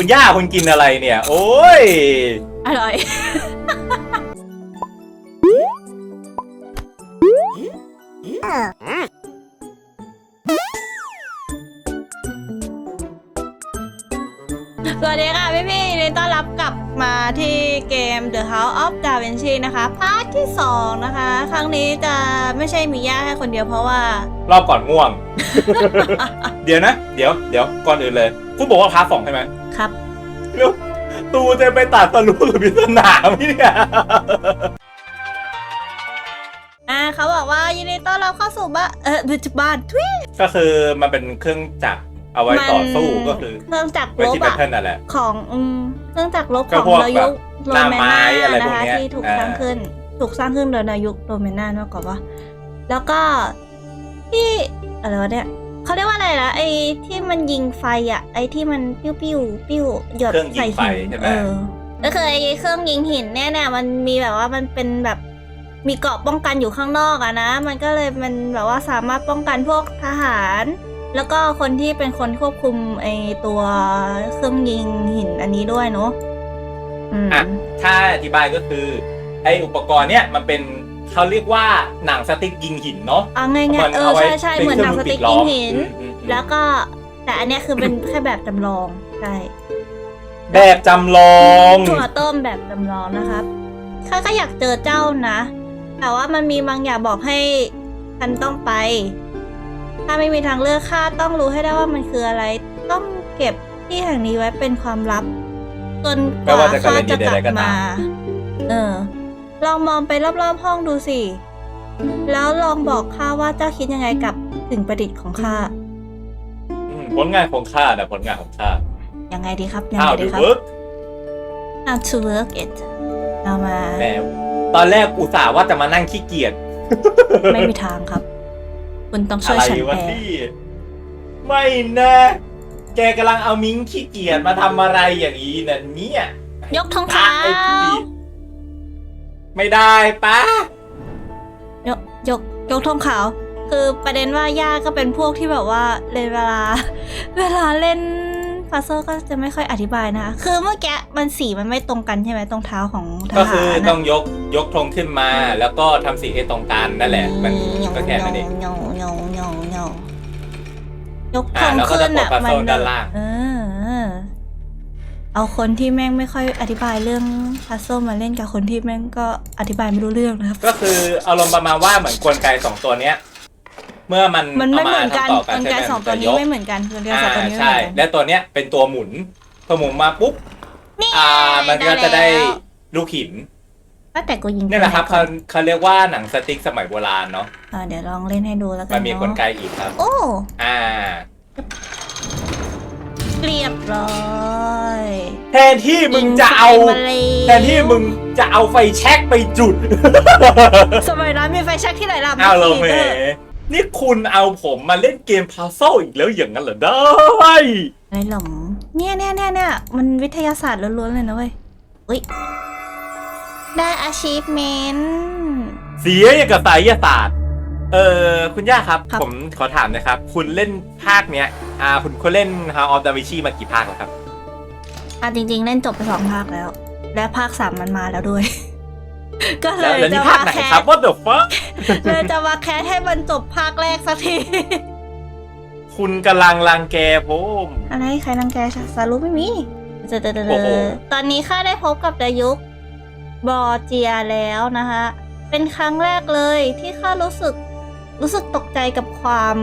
คุณย่าคุณกินอะไรเนี่ย โอ้ย อร่อย สวัสดีค่ะพี่พี่ๆยินดีต้อนรับกลับมาที่เกม The House of Da Vinci นะคะพาร์ทที่ 2 นะคะ ครั้งนี้จะไม่ใช่มีย่าแค่คนเดียวเพราะว่า รอบก่อนง่วง เดี๋ยวนะ เดี๋ยวเดี๋ยวก่อนอื่นเลยคุณบอกว่าพาร์ทสองใช่ไหมครับแล้วตูจะไปตัดตะลุหรือพิศนาไหมเนี่ยอ่าเขาบอกว่ายินดีต้อนรับเข้าสู่บ้านเออบ้านทุยก็คือมันเป็นเครื่องจักรเอาไว้ต่อสู้ก็คือเครื่องจักรไว้ลบที่แพทอะเทิร์นนั่นแหละ ของอืมเครื่องจักรลบก็ของพวกนายุคแบบโรหน้าแมไม้นาอะไรพนะวกคะเนี้ยที่ถูกอ่า สร้างขึ้น ถูกสร้างขึ้นโดยนายุคโรแมนามากกว่าว่าแล้วก็ที่อะไรวะเนี่ย เขาเรียกว่าอะไรนะไอ้ที่มันยิงไฟอะไอ้ที่มันปิ้วปิ้วปิ้วหยดเครื่องยิใส่งไฟหินใช่ไหม เออก็คือไอ้เครื่องยิงหินเนี่ยเนี่ยมันมีแบบว่ามันเป็นแบบมีเกราะป้องกันอยู่ข้างนอกอะนะ มันก็เลยมันแบบว่าสามารถป้องกันพวกทหาร แล้วก็คนที่เป็นคนควบคุมไอ้ตัวเครื่องยิงหินอันนี้ด้วยเนาะอืม อะ ถ้าอธิบายก็คือ ไออุปกรณ์เนี่ยมันเป็น เขาเรียกว่าหนังสติ๊กยิงหินเนาะเอาง่ายมัๆเออเอาไว้ใช่ใช่ป็เหมือนหนังสครื่ติ๊กปิดล้ยิองมหินอืมอืมอืมแล้วก็แต่อันเนี้ยคือเป็นแค่แบบจำลองใช่แบบจำลองถั่วต้มแบบจำลองนะครับข้าก็อยากเจอเจ้านะ แต่ว่ามันมีบางอย่างบอกให้ฉันต้องไป ถ้าไม่มีทางเลือกข้าต้องรู้ให้ได้ว่ามันคืออะไร ต้องเก็บที่แห่งนี้ไว้เป็นความลับจนกไม่ว่าว่าจะกรข้าณีจะใดกลับๆก็ตามมา เออ ลองมองไปรอบๆห้องดูสิ แล้วลองบอกข้าว่าเจ้าคิดยังไงกับสิ่งประดิษฐ์ของข้า อืมผลงานของข้านะผลงานของข้ายังไงดีครับยัง How ไงดี do ครับ work How to work it เอามาแหมตอนแรกอุตส่าห์ว่าจะมานั่งขี้เกียจไม่มีทางครับ คุณต้องช่อะวยไรฉันวะแปลที่ไม่นะ แกกำลังเอามิ้งขี้เกียจมาทำอะไรอย่างนี้นะเนี่ยยกทองขาวไอ้พี่ ไม่ได้ปะยกยกยกทองขาว คือประเด็นว่าย่าก็เป็นพวกที่แบบว่าเล่นเวลา เวลาเล่นพัซเซิลก็จะไม่ค่อยอธิบายนะคะคือเมื่อกี้มันสีมันไม่ตรงกันใช่ไหมตรงเท้าของทก็หาคือรต้อนะงยกยกธงขึ้นมา แล้วก็ทำสีให้ตรงกันนั่นแหละ มันก็แค่นั้นเองโยโยโยโยโยยกธอ่างแล้วก็ขึ้จะนกดอะพัซมัเซิลด้านล่าง เออเออ เอาคนที่แม่งไม่ค่อยอธิบายเรื่องพัซเซิลมาเล่นกับคนที่แม่งก็อธิบายไม่รู้เรื่องนะครับ ก็คืออารมณ์ประมาณว่าเหมือนกลไกสองตัวเนี้ย เมื่อมันมันไม่เหมือนกันาาทำต่อกลใช่ไกไหมสองตัวนี้มัจะยกไม่เหมือนกันกลไกสองตัวนี้ไม่เหใช่มือนกันและตัวเนี้ยเป็นตัวหมุนพอหมุนมาปุ๊บนี่อ่ามันก็จะได้แล้วลูกหินก็แต่กูยิงนี่แหละครับไปเขาเขาเรียกว่าหนังสติ๊กสมัยโบราณเนาะอ่าเดี๋ยวลองเล่นให้ดูแล้วกัมันนมีเนาะกลไกอีกครับ โอ้อ่า เรียบร้อยแทนที่มึงจะเอา ยิงไฟมาเลยแทนที่มึงจะเอาไฟแช็กไปจุด สมัยนั้นมีไฟแช็กที่ไหนล่ะเอาเราแหมเออนี่คุณเอาผมมาเล่นเกมพาโซอีกแล้วอย่างนั้นเหรอได้ ไอ้หลมเนี่ยเนี่ยเนี่ยเนี่ยมันวิทยาศาสตร์ล้วนๆเลยนะเว้ยอุ้ยได้ achievement เสียอย่างกับสายศาสตร์ เออคุณย่าครับ ครับ ผมขอถามนะครับ คุณเล่นภาคเนี้ยอ่าคุณคุณเล่น House of Da Vinci มากี่ภาคแล้วครับ อะจริง ๆ เล่นจบไปสองภาคแล้ว และภาคสามมันมาแล้วด้วย ก็เลแล้วยแล้วจะนี่ภามาคไหนแคครับส What the fuck เลยจะมาแคสให้มันจบภาคแรกสักที คุณกำลังรังแกผม อะไรใครรังแกสารุไม่มีเจอโอ้โหตอนนี้ข้าได้พบกับดายุกบอร์เจียแล้วนะคะ เป็นครั้งแรกเลยที่ข้ารู้สึก รู้สึกตกใจกับความ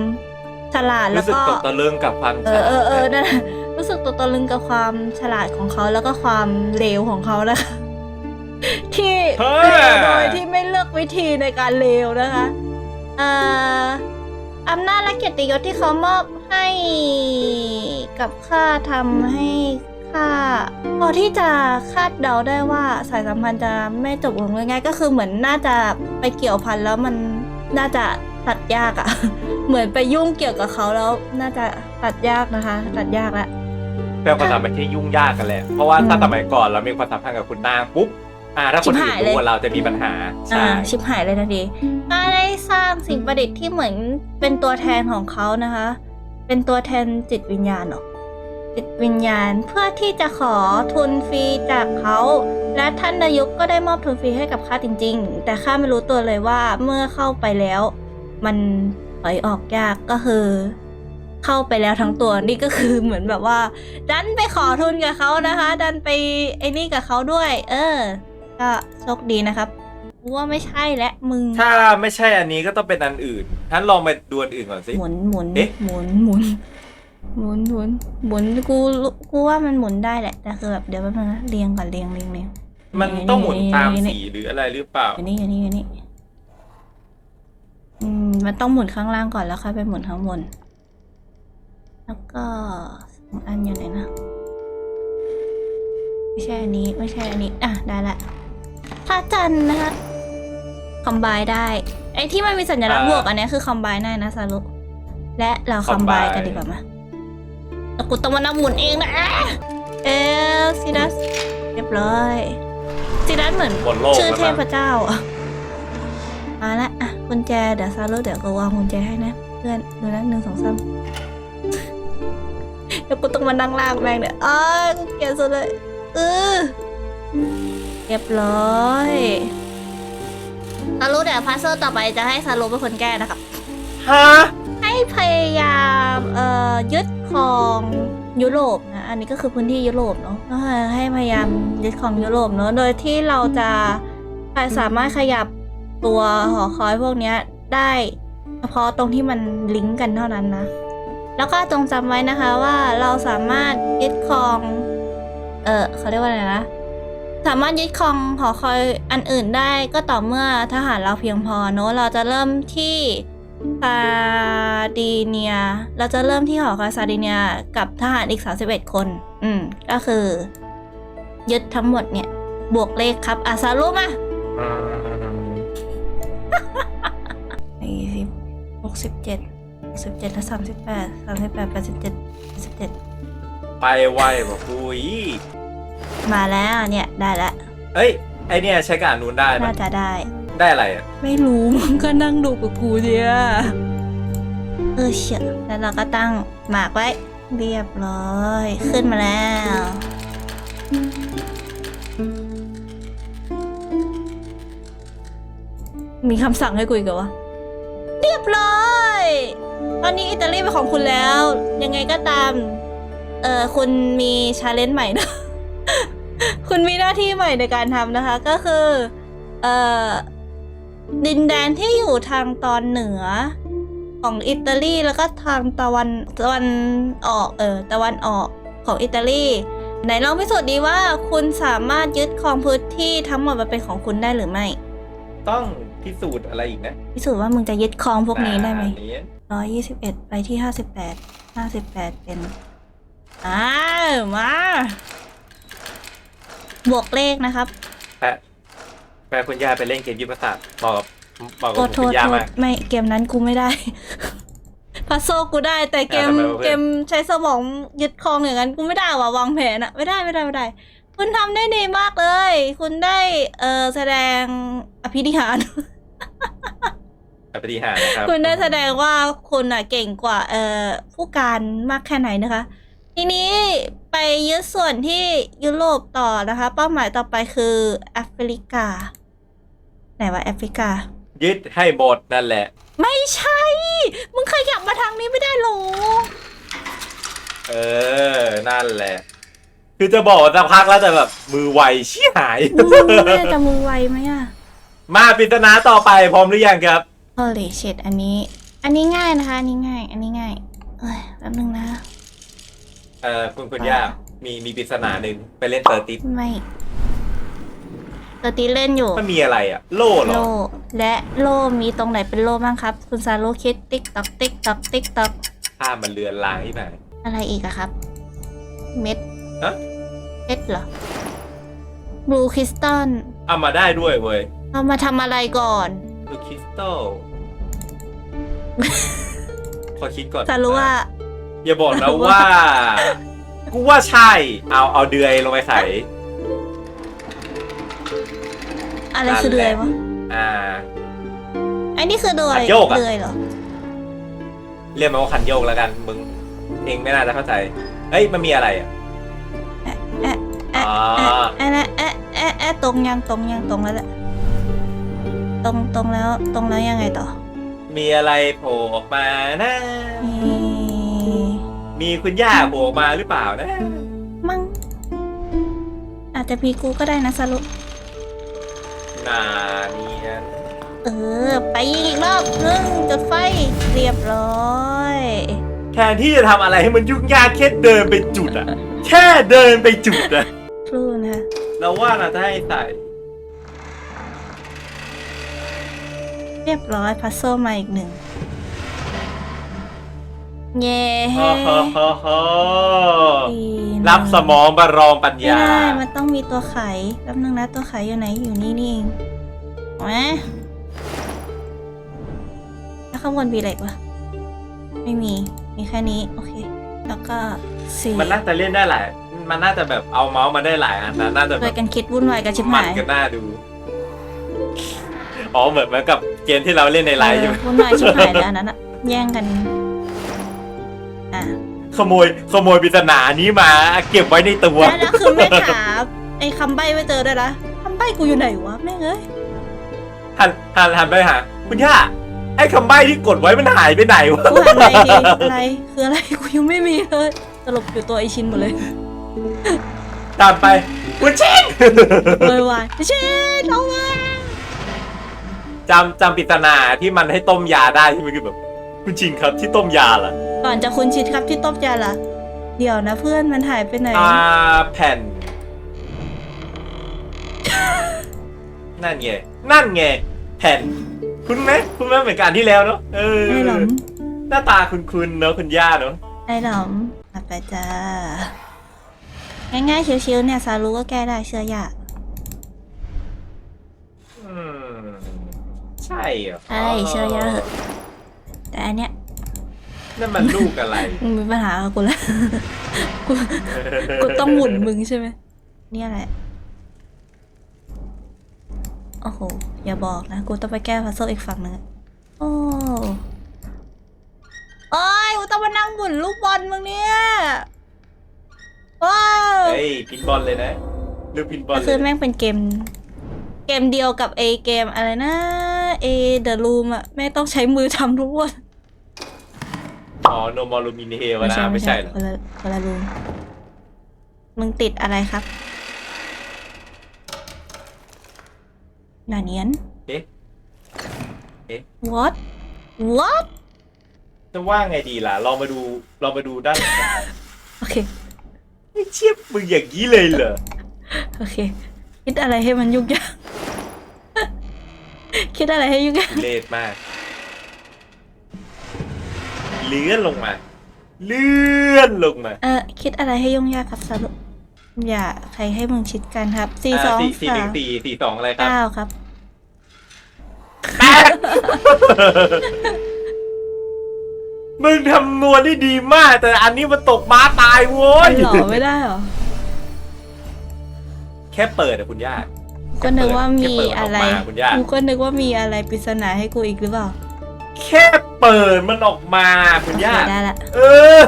ฉลาดแล้รู้วสึกก็ ตกตะลึงกับความเออเออเออนั่นแหละรู้สึกตกตะลึงกับความฉลาดของเขาแล้วก็ความเลวของเขานะคะที่เฮ้เลยวโดยที่ไม่เลือกวิธีในการเลวนะคะเอ่ออำนาจและเกียรติยศที่เขามอบให้กับข้าทำให้ข้าพอที่จะคาดเดาได้ว่าสายสัมพันธ์จะไม่จบลงง่ายๆก็คือเหมือนน่าจะไปเกี่ยวพันแล้วมันน่าจะ ตัดยากอะเหมือนไปยุ่งเกี่ยวกับเขาแล้ว น่าจะตัดยากนะคะ ตัดยากแล้วเพื่อความสัมพันธ์ที่ยุ่งยากกันแหละ เพราะว่าถ้าอืมสมัยก่อนเรามีความสัมพันธ์กับคุณนางปุ๊บ อ่า ถ้าคนอื่นชิบหายเลยรู้ว่าเราจะมีปัญหา ใช่อ่าชิบหายเลยทันทีก็ได้สร้างสิ่งประดิษฐ์ที่เหมือนเป็นตัวแทนของเขานะคะ เป็นตัวแทนจิตวิญญาณเหรอจิตวิญญาณเพื่อที่จะขอทุนฟรีจากเขา และท่านนายกก็ได้มอบทุนฟรีให้กับข้าจริง ๆ แต่ข้าไม่รู้ตัวเลยว่าเมื่อเข้าไปแล้ว มันถอยออกยากก็คือ เข้าไปแล้วทั้งตัวนี่ก็คือเหมือนแบบว่า ดันไปขอทุนกับเขานะคะ ดันไปไอ้นี่กับเขาด้วย เออ ก็โชคดีนะครับกูว่าไม่ใช่และมึง ถ้าไม่ใช่อันนี้ก็ต้องเป็นอันอื่นท่านลองไปดูอันอื่นก่อนสิหมุนหมุนเอ๊ะหมุนหมุนหมุนหมุนหมุนกูรู้กูว่ามันหมุนได้แหละแต่คือแบบเดี๋ยวแป๊บนึงนะเรียงก่อนเรียงเรียงเรียงมันต้องหมุนตามสีหรืออะไรหรือเปล่าอยู่นี่อยู่นี่อยู่นี่ อืมมันต้องหมุนข้างล่างก่อนแล้วค่อยไปหมุนข้างบน แล้วก็สองอันอยู่ไหนนะ ไม่ใช่อันนี้ไม่ใช่อันนี้ อะได้ละพระจันทร์นะคะคอมไบได้ ไอ้ที่มันมีสัญลักษณ์อ่าบวกอันเนี้ยคือคอมไบได้นะสรุปและเราคอมไบ combine กันดีกว่ามาแล้วกูต้องมานับหมุนเองนะอะเอลซิดัสเรียบร้อยซิดัสเหมือนบนโลกชื่อแล้วเทมั้งพเจ้าอะมาละอะ กุญแจเดี๋ยวซารุเดี๋ยวก็วางกุญแจให้นะ เพื่อนดูนะหนึ่งสองสามเดี๋ยวกูต้องมานั่งลากแม่งเนี่ยอ้ายกูเกลียดสุดเลยเออเรียบร้อยซารุเดี๋ยวพาร์เซอร์ต่อไปจะให้ซารุเป็นคนแก้นะครับฮะให้พยายามเอ่อยึดครองยุโรปนะอันนี้ก็คือพื้นที่ยุโรปเนาะก็ให้พยายามยึดครองยุโรปเนาะโดยที่เราจะสามารถขยับ ตัวหอคอยพวกเนี้ยได้เฉพาะตรงที่มันลิงก์กันเท่านั้นนะ แล้วก็จงจำไว้นะคะว่าเราสามารถยึดครอง เออเขาเรียกว่าอะไรนะ สามารถยึดครองหอคอยอันอื่นได้ก็ต่อเมื่อทหารเราเพียงพอเนอะเราจะเริ่มที่ซาดีเนีย เราจะเริ่มที่หอคอยซาดีเนียกับทหารอีก 31 คน อืม ก็คือ ยึดทั้งหมดเนี่ย บวกเลขครับอาซารุมา สี่สิบหกสิบเจ็ดสิบเจ็ดและสามสิบแปดสามสิบแปดแปดสิบเจ็ดสิบเจ็ดไปไวบอกกูอีกมาแล้วเนี่ยได้ละเอ้ย ไอเนี่ยใช้การนูนได้ปะน่าจะได้ ได้อะไรอะ ไม่รู้มึงก็นั่งดูกับกูเดียเออเชียแล้วเราก็ตั้งหมากไว้ เรียบร้อย ขึ้นมาแล้ว มีคำสั่งให้กูอีกเหรอวะเรียบร้อย ตอนนี้อิตาลีเป็นของคุณแล้ว ยังไงก็ตาม เออคุณมีชาเลนจ์ใหม่นะ คุณมีหน้าที่ใหม่ในการทำนะคะ ก็คือ เออดินแดนที่อยู่ทางตอนเหนือ ของอิตาลีแล้วก็ทางตะวันตะวันออก เออตะวันออกของอิตาลีไหนลองพิสูจน์ดีว่าคุณสามารถยึดครองพื้นที่ทั้งหมดมาเป็นของคุณได้หรือไม่ ต้อง พิสูจน์อะไรอีกนะพิสูจน์ว่ามึงจะยึดครองพวกนี้ได้ไหมอันนี้ร้อยยี่สิบเอ็ดไปที่ห้าสิบแปดห้าสิบแปดเป็นอ้าวมาบวกเลขนะครับแปะแปะคุณย่าไปเล่นเกมยุทธศาสตร์บอกกับบอกกับโทผษมโทคุษณย่าโทมาษไม่เกมนั้นกูไม่ได้พัซโซกูได้แต่เกมอะทำไมวะเพื่อนเกมใช้สมองยึดครองอย่างนั้นกูไม่ได้ว่ะวางแผนอะไม่ได้ไม่ได้ไม่ได้ คุณทำได้ดีมากเลย คุณได้เออแสดงอภินิหาร ปฏิหารย์นะครับ คุณได้แสดงว่าคุณอะเก่งกว่า เอ่อผู้การมากแค่ไหนนะคะ ทีนี้ไปยึดส่วนที่ยุโรปต่อนะคะ เป้าหมายต่อไปคือแอฟริกา ไหนวะแอฟริกา ยึดให้หมดนั่นแหละ ไม่ใช่ มึงขยับมาทางนี้ไม่ได้หรอเออ นั่นแหละ คือจะบอกว่าจะพักแล้วแต่แบบ มือไวชี้หาย มึงไม่ได้จะมือไวไหมอะ มาปริศนาต่อไปพร้อมหรือยังครับโอเลเชดอันนี้ อันนี้ง่ายนะคะ อันนี้ง่าย อันนี้ง่ายเอ้ยแป๊บนึงนะ เออคุณคุณย่ามีมีปริศนาหนึ่งไปเล่นเตอร์ติสไม่ตัวตีเล่นอยู่ มันมีอะไรอะ โล่เหรอ โล่และโล่มีตรงไหนเป็นโล่บ้างครับ คุณซาโลคิดติ๊กตอกติ๊กตอกติ๊กตอกภาพมันเลือนลางที่ไหน อะไรอีกอะครับ เม็ดฮะ เม็ดเหรอบลูคริสตัลเอามาได้ด้วยเว้ย เอามาทำอะไรก่อนลูคริสตัลขอคิดก่อนซารู้ว่า อย่าบอกนะว่า กูว่าใช่ เอาเอาเดือยลงไปใส่ อะไรคือเดือยวะอ่าไอ้นี่คือเดือยขัดโยกอะ เดือยเหรอ เรียกมันว่าคันโยกแล้วกัน มึง เองไม่น่าจะเข้าใจเอ้ย มันมีอะไรอะแอะแอะแอะอ๋อแอะแอะแอะแอะแอะตรงยังตรงยังตรงแล้วแหละ ตรงตรงแล้วตรงแล้วยังไงต่อมีอะไรโผล่ออกมานะมีมีคุณย่าโผล่ออกมาหรือเปล่านะ มั่งอาจจะมีกูก็ได้นะสรุปนาเนียนเออ ไปยิงอีกรอบนึงจุดไฟเรียบร้อยแทนที่จะทำอะไรให้มันยุ่งยากแค่เดินไปจุดอะแค่เดินไปจุดอะครูนะคะเราว่าเราจะให้ใส่ เรียบร้อยพัซโซมาอีกหนึ่งเย้ฮ่าฮ่าฮ่าฮ่าดีนะรับสมองบารองปัญไม่ญา ได้ มันต้องมีตัวไขแป๊บนึงนะตัวไขอยู่ไหนอยู่นี่นี่เองแหมแล้วข้างบนมีอะไรอีกวะไม่มี มีแค่นี้ โอเค แล้วก็สี่มันน่าจะเล่นได้หลาย มันน่าจะแบบเอาเมาส์มาได้หลายอันนะน่าจะช่แบวยบกันคิดวุ่นวายกันชิบมัหานยกันน่าดู อ๋อเหมือนเหมือนกับ เกมที่เราเล่นในไลน์ใช่ไหมเออวุ่นวายชิบหายแล้วอันนั้นอะแย่งกัน อะขโมยขโมยปริศนานี้มา เก็บไว้ในตัวแล้วแล้วคือไม่ถามไอ้คำใบ้ไม่เจอด้วยนะคำใบ้กูอยู่ไหนวะแม่งเอ้ยหันหันหันไปหาคุณย่าไอ้คำใบ้ที่กดไว้มันหายไปไหนวะกูหันอะไรดีอะไรคืออะไรกูยังไม่มีเลยสรุปอยู่ตัวไอชินหมดเลย ตามไปคุณชินโวยวายไอชินเอามา จำจำปริศนาที่มันให้ต้มยาได้ที่มันคือแบบคุณชินครับที่ต้มยาล่ะก่อนจะคุณชิดครับที่ต้มยาล่ะ เดี๋ยวนะเพื่อนมันหายไปไหน อ่าแผ่น นั่นไงนั่นไงแผ่น คุณไหมคุณไหมเหมือนกันที่แล้วเนาะเออไอ้หลอมหน้าตาคุณคุณเนาะคุณย่าเนาะไอ้หลอมมาไปจ้า ง่ายๆชิวๆเนี่ยซารู้ก็แก้ได้เชื่อยาก ใช่เหรอใช่เชื่อยากเหอะแต่อันเนี้ยนั่นมันลูกอะไรมึงมีปัญหากับกูแล้วกูกูต้องหมุนมึงใช่ไหมเนี่ยแหละโอ้โหอย่าบอกนะกูต้องไปแก้พัซเซิลอีกฝั่งหนึงอะโอ้โอ้ยกูต้องมานั่งหมุนลูกบอลมึงเนี่ยว้าวเฮ้ยพินบอลเลยนะลูกพินบอลก็เลคือยแม่งเป็นเกม เกมเดียวกับเอเกมอะไรนะ เอเดอะรูมอะแม่งต้องใช้มือทำทุกวันอ๋อโนมอลูมินเฮวนะไม่ใช่เหรอคนละคนละรูมมึงติดอะไรครับหนาเนียนเอ๊ะเอ๊ะ what what จะว่าไงดีล่ะลองมาดูลองมาดูด้านหลังกันโอเคไม่เชียบมึงอย่างนี้เลยเหรอ โอเค คิดอะไรให้มันยุ่งยาก คิดอะไรให้ยุ่งยากทุเลศมาก เลื่อนลงมา เลื่อนลงมาเออคิดอะไรให้ยุ่งยากครับสรุปอย่าใครให้มึงชิดกันครับสี่สองสี่สี่หนึ่สางมสี่สี่สองอะไรครับเก้าครับแปดมึงทำนวณได้ดีมาก แต่อันนี้มันตกม้าตายโว้ยหรอไม่ได้หรอ แค่เปิดอะคุณย่าก็ นึกว่ามีแค่เปิดมันอะไรกมาคุณย่ากูก็นึกว่ามีอะไรปริศนาให้กูอีกหรือเปล่า แค่เปิดมันออกมาคุณย่าโอเคได้ละเออ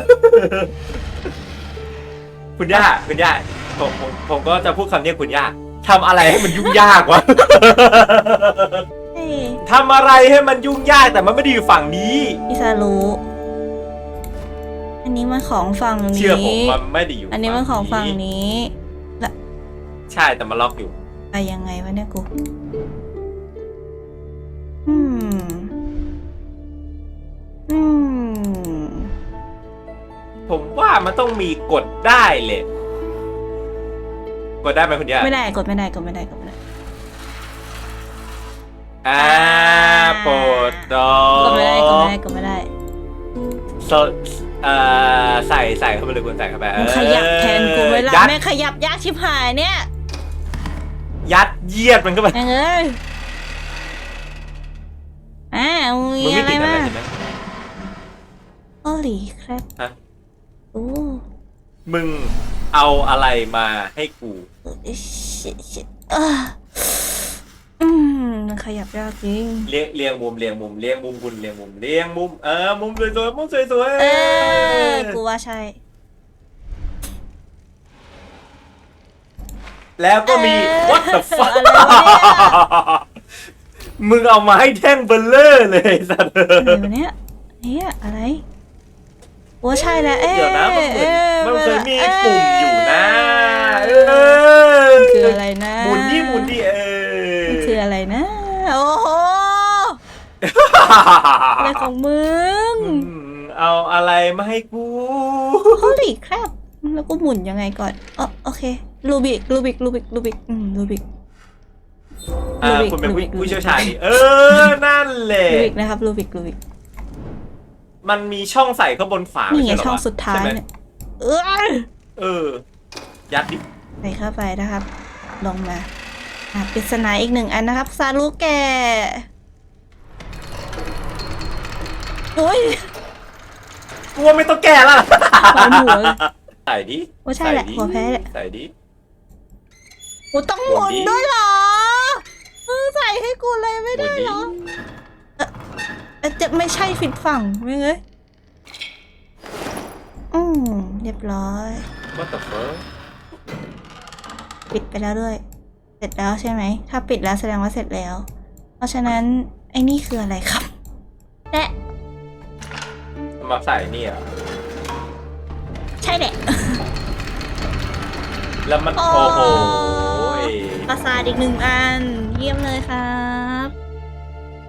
คุณย่าคุณย่าผมผมผมก็จะพูดคำนี้คุณย่าทำอะไรให้มันยุ่งยากวะเฮ้ยทำอะไรให้มันยุ่งยากแต่มันไม่ได้อยู่ฝั่งนี้อิซารุอันนี้มันของฝั่งนี้ เชื่อผมมันไม่ได้อยู่ อันนี้มันของฝั่งนี้ ใช่แต่มันล็อกอยู่ ไปยังไงวะเนี่ยกู อืม อืม ผมว่ามันต้องมีกดได้เลย กดได้ไหมคุณย่าไม่ได้กดไม่ได้กดไม่ได้กดไม่ได้อ่าโปรดดอกดไม่ได้กดไม่ได้กดไม่ได้โซเอ่อใส่ใส่เข้าไปเลยคุณใส่เข้าไปมึงขยับแทนกูไม่ละยัดแม่งขยับยากชิบหายเนี่ย ยัดเยียดมันเข้าไปแม่งเอ้ยอ่ามึงมึงมีไม่อะไรติดอะไรมาใช่ไหม โอ้ลีครับฮะ โอ้มึงเอาอะไรมาให้กูชิชิอ่าอืมมันขยับยากจริง เรียงเรียงมุมเรียงมุมเรียงมุมคุณเรียงมุมเรียงมุมเออมุมสวยๆมุมสวยๆเออ กูว่าใช่ แล้วก็มีเอ๊ะ what the fuck อะไรวะเนี่ยมึงเอามาให้แท่งเบลเลอร์เลยสัตว์อะไรวะเนี่ยเนี่ยอะไรโอ้ใช่แล้วเอ๊ะเดี๋ยวนะมันเหมือนอ๊ะมันเคยมีอ๊ปุ่มอยู่นะเออคืออะไรนะหมุนนี่หมุนนี่เออคืออะไรนะโอ้โหอะไรของมึงอืมเอาอะไรมาให้กู holy crap แล้วกูหมุนยังไงก่อนอ๋อโอเค ลูบิกลูบิกลูบิกลูบิกอืมลูบิก อ่า Rubik คุณเป็นผู้ Rubik ผู้เชี่ยวชาญนี่เออ นั่นแหละลูบิกนะครับลูบิกลูบิกมันมีช่องใส่ข้างบนฝานี่ไม่ไงใช่เหรอช่องวะสุดท้ายใช่ไหมเนี่ยเออเออ ยัดดิใส่เข้าไปนะครับ ลงมาอะปริศนาอีกหนึ่งอันนะครับซารุแกโอ้ยกูว่าไม่ต้องแก้แล้วล่ะปวดหัวเลยใส่ดิว่าใช่แหละส่ดิหัวแพ้แหละ ใส่ดิ โอ้ต้องหมุนหมุนดิด้วยเหรอมึงใส่ให้กูเลยไม่หมุได้นดิเหรอเอ่อเอ่อจะไม่ใช่ผิดฝั่งไม่เงยอืมเรียบร้อยว่าแต่เฟิร์ปิดไปแล้วด้วย เสร็จแล้วใช่ไหม ถ้าปิดแล้วแสดงว่าเสร็จแล้ว เพราะฉะนั้นไอ้นี่คืออะไรครับ และมาใส่นี่อะใช่แหละ แล้วมันโอ้โอ้โหย ประสาทอีกหนึ่งอัน เยี่ยมเลยครับ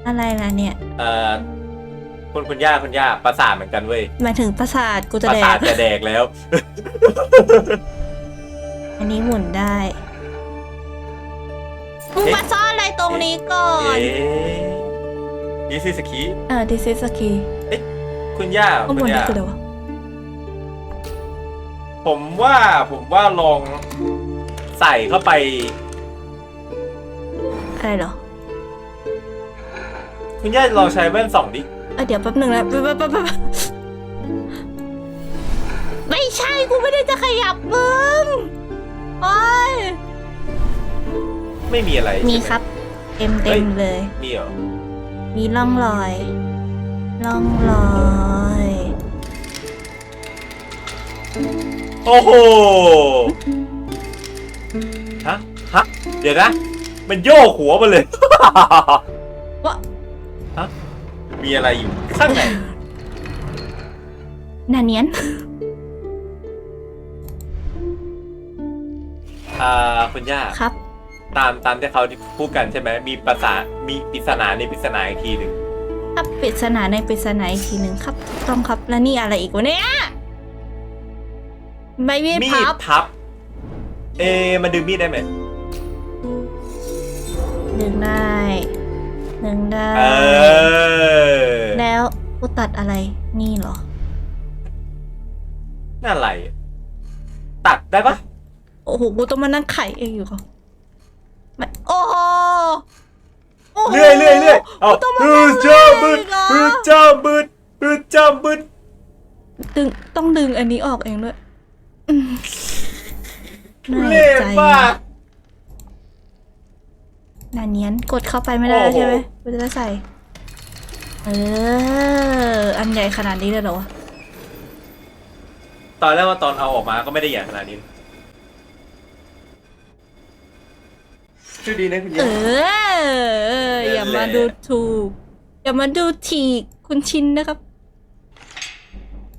อะไรล่ะเนี่ย เอ่อคุณคุณย่าคุณย่าประสาทเหมือนกันเว้ยหมายถึงประสาทกูจะประแดสาทกจะแดกแล้ว อันนี้หมุนได้มึงมาซ่อนอะไรตรงนี้ก่อน เอ๊ะนี่สิสกีเออ this is a key คุณย่าข้างคุบนณนี่ย่าคืออะไรวะผมว่าผมว่าลองใส่เข้าไป อะไรเหรอคุณย่าลองใช้แว่นส่องดิเออเดี๋ยวแป๊บหนึ่งนะแป๊บแป๊บแป๊บแป๊บไม่ใช่กูไม่ได้จะขยับมึงโอ้ยไม่มีอะไรมีใช่ไหครับ เต็มเฮ้เต็ยมเลย มีเหรอมีร่องรอยร่องรอยโอ้โหฮะฮะเดี๋ยวนะ มันโยกหัวมาเลยวะฮะมีอะไรอยู่ข้างในนาเนียน อ่าคุณย่า ครับ ตามตามที่เขาพูดกันใช่ไหมมีภาษามีปริศนาในปริศนาอีกทีหนึ่งครับปริศนาในปริศนาอีกทีหนึ่งครับถูกต้องครับ แล้วนี่อะไรอีกวะเนี่ยไม่มีมีพัดบพับ เอะมันดึงมีดได้ไหม ดึงได้ดึงได้ เออแล้วกูตัดอะไรนี่เหรอ นั่นอะไร ตัดได้ปะโอ้โหกูต้องมานั่งไขเองอยู่ค่ะไม่โอ้โหโโหเรื่อยเรื่อยเรื่อยเอากูต้องมาฮืนั่องจ้าบึดเรื่อยฮือีอกจ้าบึดฮือจ้าบึดดึงต้องดึงอันนี้ออกเองด้วยอืมน่าเล่ใจมาก นาเนียนกดเข้าไปไม่ได้โอ้โหใช่ไหมกูจะได้ใส่ เออ อันใหญ่ขนาดนี้เลยเหรอวะตอนแรกว่าตอนเอาออกมาก็ไม่ได้ใหญ่ขนาดนี้ชื่อดีนะคุณเอย่าออย่ามาดูถูก อย่ามาดูถีกคุณชินนะครับ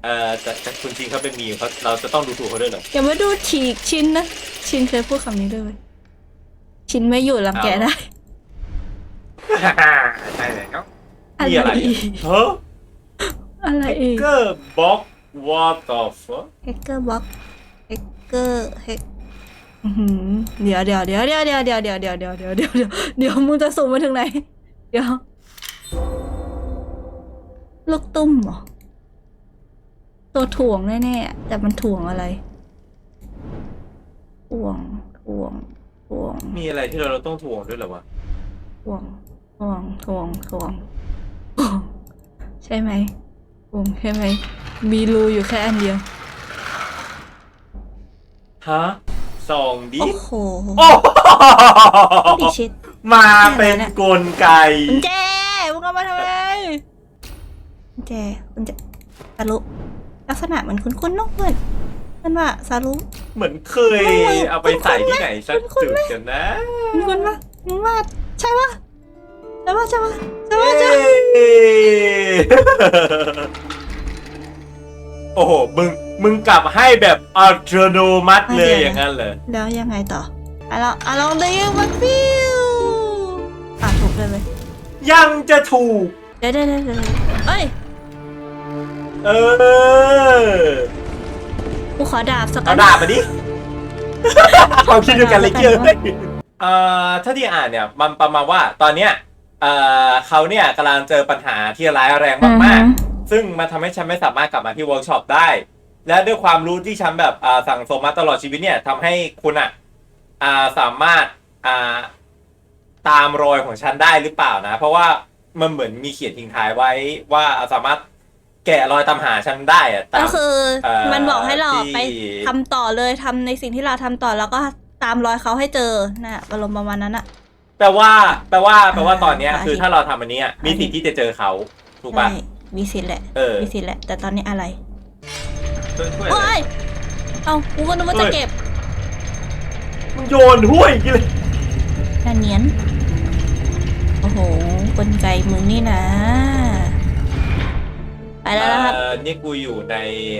เอ่อแต่แต่คุณจริงเขาเป็นมีมเขาเราจะต้องดูถูกเขาด้วยเหรอ อย่ามาดูถีกชินนะ ชินเคยพูดคำนี้ด้วยเวย ชินไม่อยู่รังแกได้ใช่แล้วอะไรมีอะไรอีกเฮ้ออะไรอีกเกอร์บ็อกวอเตอร์ฟแฮกเกอร์บ็อกแฮกเกอร์แฮกอื้อหือเดี๋ยวเดี๋ยวเดี๋ยวเดี๋ยวเดี๋ยวเดี๋ยวเดี๋ยวเดี๋ยวเดี๋ยวเดี๋ยวเดี๋ยวเดี๋ยวเดี๋ยวมึงจะสูงมาถึงไหน เดี๋ยว ลูกตุ้มเหรอ ตัวถ่วงแน่ๆอะแต่มันถ่วงอะไร ถ่วงถ่วงถ่ วงมีอะไรที่เราเราต้องถ่วงด้วยเหรอวะถ่วงถ่วงถ่วงถ่วงถ่วง ใช่ไหมถ่วงใช่ไหม มีรูอยู่แค่อันเดียว ฮะสองดิโอ้โหโอ้ดิชิตมาเป็นกลไกกุญแจมึงเอามาทำไมกุญแจกุญแจตะลุลักษณะเหมือนคุ้นๆเนกเพื่อน นั่นว่าสารุ เหมือนเคยเอาไปใส่ที่ไหนสักจุดกันนะคุณคุณว่าคุณว่าใช่ปะใช่ปะใช่ปะใช่ปะใช่ปะเอ้ยโอ้โห มึง มึงกลับให้แบบอัตโนมัติเลยอย่างนั้นเลยแล้วยังไงต่ออะลองอะลองดูมันฟิวอะถูกเลยเลยยังจะถูก เดี๋ยวเดี๋ยวเดี๋ยวเดี๋ยวเอ้ย เออ กูขอดาบสักเอาดาบมาดิ ความคิดเดียวกันเลยเกี่ยวเลยเอ่อถ้าที่อ่านเนี่ยมันประมาณว่าตอนเนี้ยเอ่อเขาเนี่ยกำลังเจอปัญหาที่ร้ายแรงมากๆ ซึ่งมันทำให้ฉันไม่สามารถกลับมาที่เวิร์กช็อปได้ และด้วยความรู้ที่ฉันแบบอ่าสั่งสมมาตลอดชีวิตเนี่ยทำให้คุณอะอ่าสามารถอ่าตามรอยของฉันได้หรือเปล่านะ เพราะว่ามันเหมือนมีเขียนทิ้งท้ายไว้ว่าสามารถ แกะรอยตามหาฉันได้อะตาม ก็คือเอ่อมันบอกให้เราที่ ไปทำต่อเลยทำในสิ่งที่เราทำต่อแล้วก็ตามรอยเขาให้เจอน่ะอารมณ์ประมาณนั้นอะ แปลว่าแปลว่าแปลว่าตอนเนี้ยอ่าคือถ้าเราทำอันเนี้ยมีสิทธิ์ที่จะเจอเขาถูกปะใช่มีสิทธิ์แหละเออ มีสิทธิ์แหละ แต่ตอนนี้อะไรช่วยช่วย โอ้ยเอากูก็นึกว่าจะเก็บมึงโยนห้วยกี่เลยน่าเนียน โอ้โหกลไกมึงนี่นะไป แล้วนะครับ เอ่อนี่กูอยู่ใน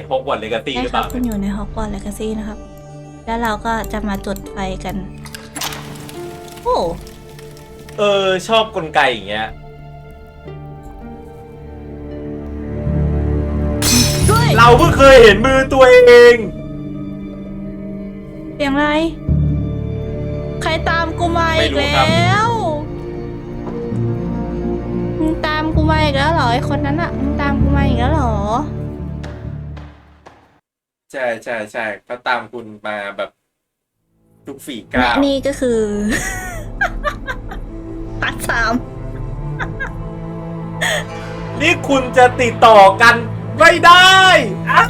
ฮอกวอตส์เลกาซี่ใช่หรือคเปรับล่าคุณอยู่ในฮอกวอตส์เลกาซี่นะครับ แล้วเราก็จะมาจุดไฟกัน โอ้เออ ชอบกลไกอย่างเงี้ยด้วยเราเพิ่งเคยเห็นมือตัวเอง เสียงอะไร ใครตามกูมาอีกไม่รู้ครับแล้วมึงตามกูมาอีกแล้วเหรอไอคนนั้นอะมึงตามกูมาอีกแล้วเหรอ ใช่ใช่ใช่เขาตามคุณมาแบบทุกฝีและก้าวนี่ก็คือ ปัดสามนี่คุณจะติดต่อกันไม่ได้อะ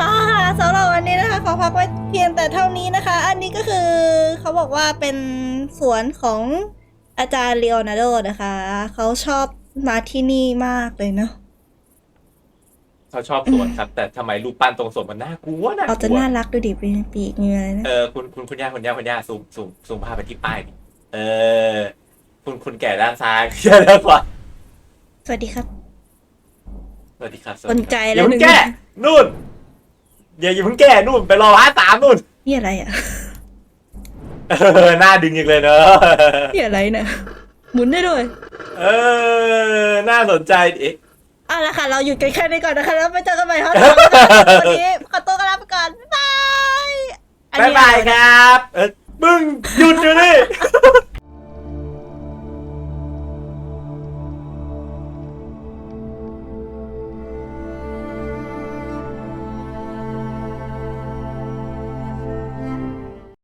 อ่าสำหรับวันนี้นะคะ ขอพักไว้เพียงแต่เท่านี้นะคะ อันนี้ก็คือเขาบอกว่าเป็นสวนของอาจารย์เลโอนาร์โดนะคะ เขาชอบ มาที่นี่มากเลยเนาะเขาชอบสวนครับ แต่ทำไมรูปปั้นตรงสวนมันน่ากลัวน่ากเขาจะลัวน่ารักดูดิเป็นปีกมีอะไรนะเออคุณคุณคุณย่าคุณย่าคุณย่าซูมซูมซูมภาพไปที่ป้ายดิเออ คุณคุณแก่ด้านซ้ายคุณย่าด้านขวาสวัสดีครับ สวัสดีครับสสวัสนดีครับใจอแล้ย่าวเพิ่หนึ่งงแก้นู่นอย่าอย่าเพิ่งแก้นู่นไปรอร้านสามนู่นนี่อะไรอะเออหน้าดึงอย่างเลยเนอะนี่อะไรเนี่ยหมุนได้ด้วย เออ น่าสนใจเอ๊ะเอะละค่ะ เราหยุดกันแค่นี้ก่อนนะคะ แล้วไปเจอกันใหม่ครับวันนี้ขอตัวกันลาไปก่อน บ๊ายบายอันบ๊ายนี้บายอะไรครับ เออมึงหยุดอยู่นี่